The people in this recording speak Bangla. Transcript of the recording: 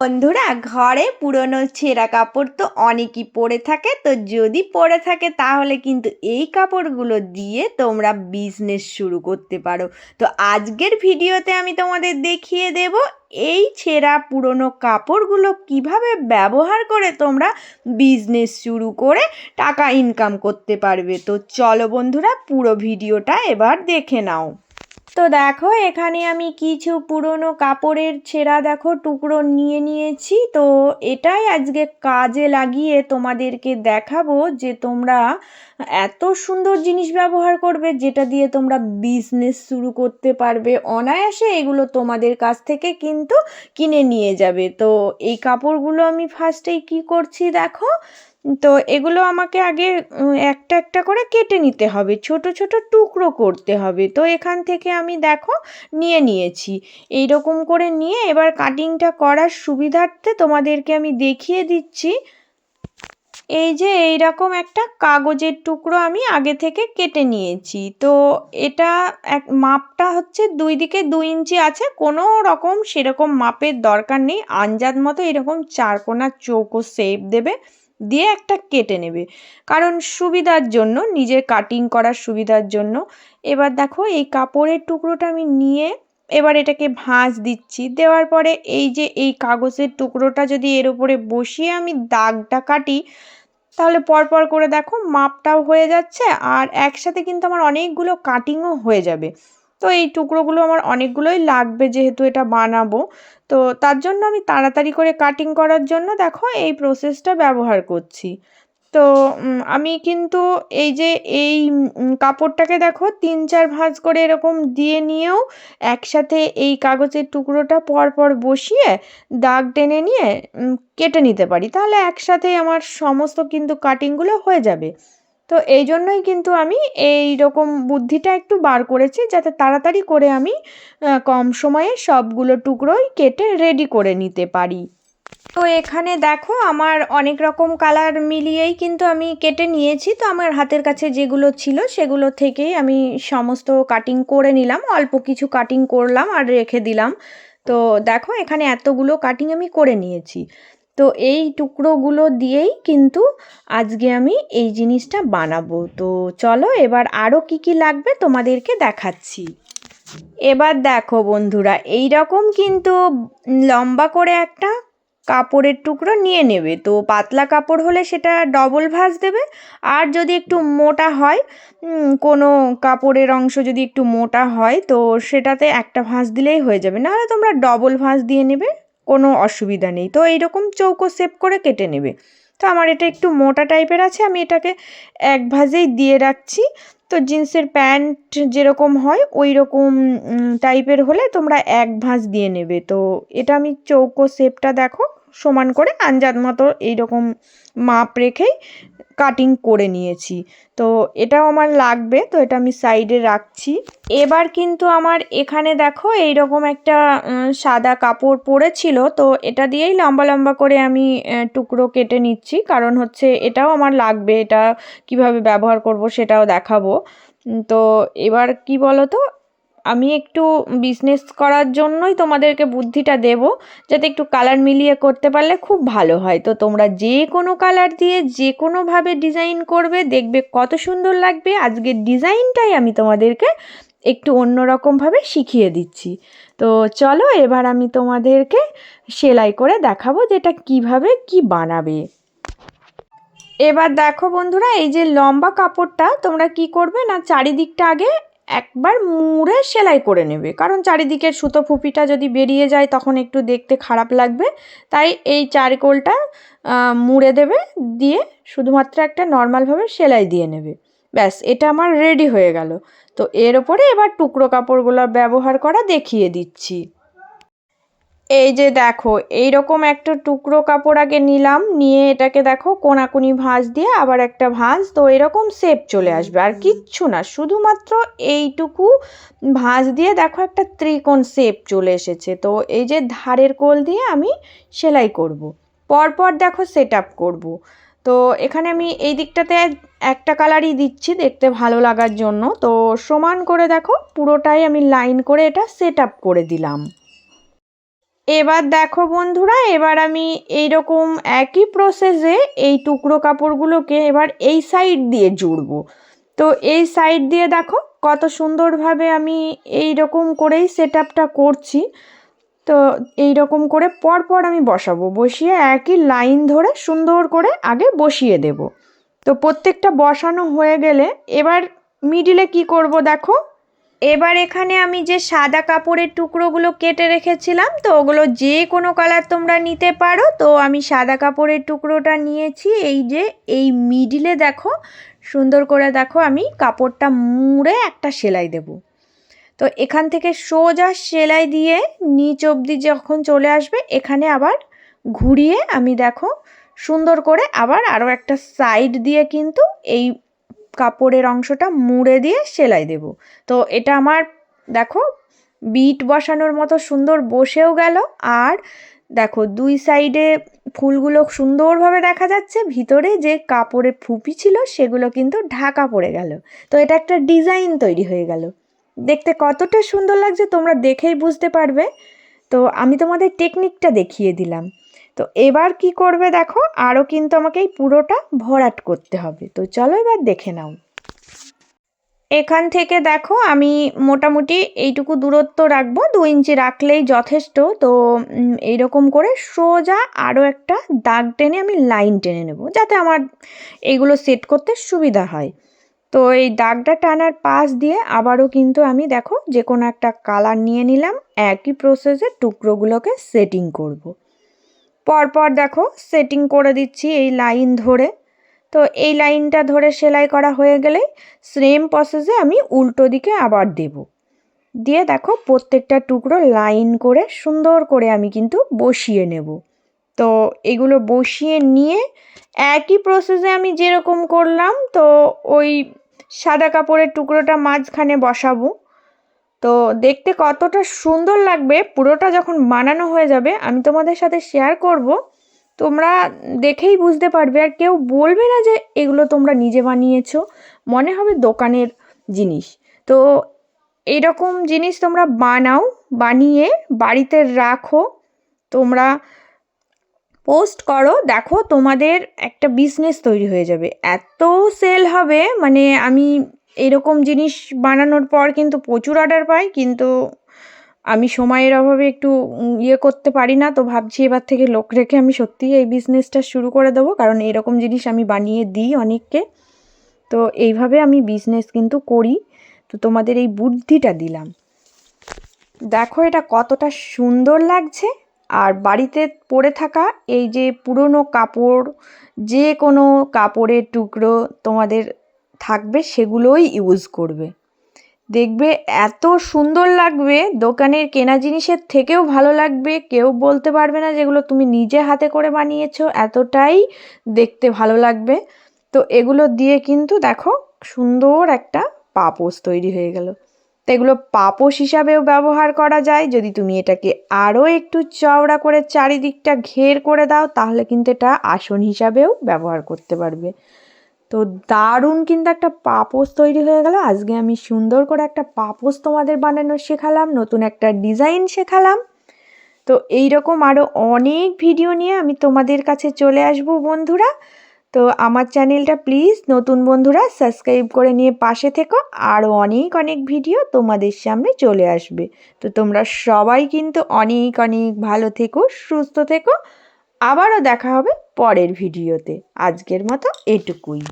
বন্ধুরা, ঘরে পুরনো ছেঁড়া কাপড় তো অনেকই পরে থাকে। তো যদি পরে থাকে, তাহলে কিন্তু এই কাপড়গুলো দিয়ে তোমরা বিজনেস শুরু করতে পারো। তো আজকের ভিডিওতে আমি তোমাদের দেখিয়ে দেব, এই ছেঁড়া পুরনো কাপড়গুলো কীভাবে ব্যবহার করে তোমরা বিজনেস শুরু করে টাকা ইনকাম করতে পারবে। তো চলো বন্ধুরা, পুরো ভিডিওটা এবার দেখে নাও। তো দেখো, এখানে আমি কিছু পুরনো কাপড়ের ছেঁড়া, দেখো, টুকরো নিয়ে নিয়েছি। তো এটাই আজকে কাজে লাগিয়ে তোমাদেরকে দেখাবো যে তোমরা এত সুন্দর জিনিস ব্যবহার করবে, যেটা দিয়ে তোমরা বিজনেস শুরু করতে পারবে। অনায়াসে এগুলো তোমাদের কাছ থেকে কিন্তু কিনে নিয়ে যাবে। তো এই কাপড়গুলো আমি ফার্স্টেই কি করছি, দেখো? তো এগুলো আমাকে আগে একটা একটা করে কেটে নিতে হবে। ছোট ছোট টুকরো করতে হবে। তো এখান থেকে আমি দেখো, নিয়ে নিয়েছি। এই রকম করে নিয়ে এবার কাটিংটা করার সুবিধার্থে তোমাদেরকে আমি দেখিয়ে দিচ্ছি। এই যে এই রকম একটা কাগজের টুকরো আমি আগে থেকে কেটে নিয়েছি। তো এটা এক, মাপটা হচ্ছে দুই দিকে দুই ইঞ্চি আছে। কোনো রকম সেরকম মাপের দরকার নেই। আঞ্জাদ মতো এরকম চারকোনা চৌকো শেপ দেবে। দিয়ে একটা কেটে নেবে। কারণ সুবিধার জন্য, নিজের কাটিং করার সুবিধার জন্য, এবার দেখো এই কাপড়ের টুকরোটা আমি নিয়ে এবার এটাকে ভাঁজ দিচ্ছি। দেওয়ার পরে এই যে এই কাগজের টুকরোটা যদি এর উপরে বসিয়ে আমি দাগটা কাটি, তাহলে পরপর করে দেখো মাপটাও হয়ে যাচ্ছে আর একসাথে কিন্তু আমার অনেকগুলো কাটিংও হয়ে যাবে। তো এই টুকরোগুলো আমার অনেকগুলোই লাগবে যেহেতু এটা বানাবো। তো তার জন্য আমি তাড়াতাড়ি করে কাটিং করার জন্য দেখো এই প্রসেসটা ব্যবহার করছি। তো আমি কিন্তু এই যে এই কাপড়টাকে দেখো তিন চার ভাঁজ করে এরকম দিয়ে নিয়েও একসাথে এই কাগজের টুকরোটা পরপর বসিয়ে দাগ টেনে নিয়ে কেটে নিতে পারি। তাহলে একসাথে আমার সমস্ত কিন্তু কাটিংগুলো হয়ে যাবে। তো এই জন্যই কিন্তু আমি এই রকম বুদ্ধিটা একটু বার করেছি যাতে তাড়াতাড়ি করে আমি কম সময়ে সবগুলো টুকরোই কেটে রেডি করে নিতে পারি। তো এখানে দেখো আমার অনেক রকম কালার মিলিয়েই কিন্তু আমি কেটে নিয়েছি। তো আমার হাতের কাছে যেগুলো ছিল সেগুলো থেকেই আমি সমস্ত কাটিং করে নিলাম। অল্প কিছু কাটিং করলাম আর রেখে দিলাম। তো দেখো এখানে এতগুলো কাটিং আমি করে নিয়েছি। তো এই টুকরোগুলো দিয়েই কিন্তু আজকে আমি এই জিনিসটা বানাবো। তো চলো এবার আরও কি কি লাগবে তোমাদেরকে দেখাচ্ছি। এবার দেখো বন্ধুরা এই রকম কিন্তু লম্বা করে একটা কাপড়ের টুকরো নিয়ে নেবে। তো পাতলা কাপড় হলে সেটা ডবল ভাঁজ দেবে, আর যদি একটু মোটা হয় কোনো কাপড়ের অংশ যদি একটু মোটা হয়, তো সেটাতে একটা ভাঁজ দিলেই হয়ে যাবে। নাহলে তোমরা ডবল ভাঁজ দিয়ে নেবে। কোনো অসুবিধা নেই। তো এইরকম চৌকো শেপ করে কেটে নেবে। তো আমার এটা একটু মোটা টাইপের আছে, আমি এটাকে এক ভাজেই দিয়ে রাখছি। তো জিন্সের প্যান্ট যেরকম হয় ওই রকম টাইপের হলে তোমরা এক ভাঁজ দিয়ে নেবে। তো এটা আমি চৌকো শেপটা দেখো। সমান করে আঞ্জাদ মতো এইরকম মাপ রেখেই কাটিং করে নিয়েছি। তো এটাও আমার লাগবে, তো এটা আমি সাইডে রাখছি। এবার কিন্তু আমার এখানে দেখো এই রকম একটা সাদা কাপড় পরেছিল, তো এটা দিয়েই লম্বা লম্বা করে আমি টুকরো কেটে নিচ্ছি। কারণ হচ্ছে এটাও আমার লাগবে, এটা কীভাবে ব্যবহার করব সেটাও দেখাবো। তো এবার কি বলো তো আমি একটু বিজনেস করার জন্যই তোমাদেরকে বুদ্ধিটা দেব, যাতে একটু কালার মিলিয়ে করতে পারলে খুব ভালো হয়। তো তোমরা যে কোনো কালার দিয়ে যে কোনোভাবে ডিজাইন করবে, দেখবে কত সুন্দর লাগবে। আজকের ডিজাইনটাই আমি তোমাদেরকে একটু অন্যরকমভাবে শিখিয়ে দিচ্ছি। তো চলো এবার আমি তোমাদেরকে সেলাই করে দেখাবো যে এটা কীভাবে কি বানাবে। এবার দেখো বন্ধুরা, এই যে লম্বা কাপড়টা, তোমরা কি করবে না, চারিদিকটা আগে একবার মুড়ে সেলাই করে নেবে। কারণ চারিদিকের সুতো ফুপিটা যদি বেরিয়ে যায়, তখন একটু দেখতে খারাপ লাগবে। তাই এই চারকোলটা মুড়ে দেবে, দিয়ে শুধুমাত্র একটা নর্মালভাবে সেলাই দিয়ে নেবে। ব্যাস, এটা আমার রেডি হয়ে গেল। তো এর ওপরে এবার টুকরো কাপড়গুলো ব্যবহার করা দেখিয়ে দিচ্ছি। এই যে দেখো এই রকম একটা টুকরো কাপড় আগে নিলাম নিয়ে এটাকে দেখো কোনাকুনি ভাঁজ দিয়ে আবার একটা ভাঁজ তো এরকম শেপ চলে আসবে। আর কিচ্ছু না শুধুমাত্র এইটুকু ভাঁজ দিয়ে দেখো একটা ত্রিকোণ শেপ চলে এসেছে। তো এই যে ধারের কোল দিয়ে আমি সেলাই করব। পরপর দেখো সেট আপ করব। তো এখানে আমি এই দিকটাতে একটা কালারই দিচ্ছি দেখতে ভালো লাগার জন্য। তো সমান করে দেখো পুরোটাই আমি লাইন করে এটা সেট আপ করে দিলাম। এবার দেখো বন্ধুরা, এবার আমি এইরকম একই প্রসেসে এই টুকরো কাপড়গুলোকে এবার এই সাইড দিয়ে জুড়বো। তো এই সাইড দিয়ে দেখো কত সুন্দরভাবে আমি এই রকম করেই সেট করছি। তো এই রকম করে পরপর আমি বসাবো, বসিয়ে একই লাইন ধরে সুন্দর করে আগে বসিয়ে দেব। তো প্রত্যেকটা বসানো হয়ে গেলে এবার মিডিলে কি করব দেখো? এবার এখানে আমি যে সাদা কাপড়ের টুকরোগুলো কেটে রেখেছিলাম, তো ওগুলো যে কোনো কালার তোমরা নিতে পারো। তো আমি সাদা কাপড়ের টুকরোটা নিয়েছি, এই যে, এই মিডিলে দেখো, সুন্দর করে দেখো আমি কাপড়টা মুড়ে একটা সেলাই দেব। তো এখান থেকে সোজা সেলাই দিয়ে নিচ অবধি যখন চলে আসবে, এখানে আবার ঘুরিয়ে আমি দেখো সুন্দর করে আবার আরও একটা সাইড দিয়ে কিন্তু এই কাপড়ের অংশটা মুড়ে দিয়ে সেলাই দেব। তো এটা আমার, দেখো, বিট বসানোর মতো সুন্দর বসেও গেল। আর দেখো, দুই সাইডে ফুলগুলো সুন্দরভাবে দেখা যাচ্ছে, ভিতরে যে কাপড়ে ফুপি ছিল সেগুলো কিন্তু ঢাকা পড়ে গেল। তো এটা একটা ডিজাইন তৈরি হয়ে গেল। দেখতে কতটা সুন্দর লাগছে, তোমরা দেখেই বুঝতে পারবে। তো আমি তোমাদের টেকনিকটা দেখিয়ে দিলাম। তো এবার কি করবে দেখো? আরও কিন্তু আমাকে এই পুরোটা ভরাট করতে হবে। তো চলো এবার দেখে নাও। এখান থেকে দেখো আমি মোটামুটি এইটুকু দূরত্ব রাখব। দু ইঞ্চি রাখলেই যথেষ্ট। তো এইরকম করে সোজা আরও একটা দাগ টেনে আমি লাইন টেনে নেব, যাতে আমার এইগুলো সেট করতে সুবিধা হয়। তো এই দাগটা টানার পাশ দিয়ে আবারও কিন্তু আমি দেখো যে কোনো একটা কালার নিয়ে নিলাম। একই প্রসেসে টুকরোগুলোকে সেটিং করব। পরপর দেখো সেটিং করে দিচ্ছি এই লাইন ধরে। তো এই লাইনটা ধরে সেলাই করা হয়ে গেলে সেম প্রসেসে আমি উল্টো দিকে আবার দেব। দিয়ে দেখো প্রত্যেকটা টুকরো লাইন করে সুন্দর করে আমি কিন্তু বসিয়ে নেব। তো এগুলো বসিয়ে নিয়ে একই প্রসেসে আমি যেরকম করলাম, তো ওই সাদা কাপড়ের টুকরোটা মাঝখানে বসাবো। তো দেখতে কতটা সুন্দর লাগবে, পুরোটা যখন বানানো হয়ে যাবে, আমি তোমাদের সাথে শেয়ার করব। তোমরা দেখেই বুঝতে পারবে আর কেউ বলবে না যে এগুলো তোমরা নিজে বানিয়েছো, মনে হবে দোকানের জিনিস। তো এইরকম জিনিস তোমরা বানাও, বানিয়ে বাড়িতে রাখো, তোমরা পোস্ট করো, দেখো তোমাদের একটা বিজনেস তৈরি হয়ে যাবে। এত সেল হবে মানে আমি এরকম জিনিস বানানোর পর কিন্তু প্রচুর অর্ডার পাই, কিন্তু আমি সময়ের অভাবে একটু ইয়ে করতে পারি না। তো ভাবছি এবার থেকে লোক রেখে আমি সত্যিই এই বিজনেসটা শুরু করে দেবো, কারণ এরকম জিনিস আমি বানিয়ে দিই অনেককে। তো এইভাবে আমি বিজনেস কিন্তু করি। তো তোমাদের এই বুদ্ধিটা দিলাম। দেখো এটা কতটা সুন্দর লাগছে। আর বাড়িতে পরে থাকা এই যে পুরনো কাপড়, যে কোনো কাপড়ের টুকরো তোমাদের থাকবে সেগুলোই ইউজ করবে। দেখবে এত সুন্দর লাগবে, দোকানের কেনা জিনিসের থেকেও ভালো লাগবে। কেউ বলতে পারবে না যেগুলো তুমি নিজে হাতে করে বানিয়েছো, এতটাই দেখতে ভালো লাগবে। তো এগুলো দিয়ে কিন্তু দেখো সুন্দর একটা পাপোস তৈরি হয়ে গেল। তো এগুলো পাপোশ হিসাবেও ব্যবহার করা যায়। যদি তুমি এটাকে আরও একটু চওড়া করে চারিদিকটা ঘের করে দাও, তাহলে কিন্তু এটা আসন হিসাবেও ব্যবহার করতে পারবে। তো দারুণ কিন্তু একটা পাপোস তৈরি হয়ে গেল। আজকে আমি সুন্দর করে একটা পাপোস তোমাদের বানানো শেখালাম, নতুন একটা ডিজাইন শেখালাম। তো এই রকম আরও অনেক ভিডিও নিয়ে আমি তোমাদের কাছে চলে আসব বন্ধুরা। তো আমার চ্যানেলটা প্লিজ নতুন বন্ধুরা সাবস্ক্রাইব করে নিয়ে পাশে থেকো। আরও অনেক অনেক ভিডিও তোমাদের সামনে চলে আসবে। তো তোমরা সবাই কিন্তু অনেক অনেক ভালো থেকো, সুস্থ থেকো। আবারও দেখা হবে পরের ভিডিওতে। আজকের মতো এটুকুই।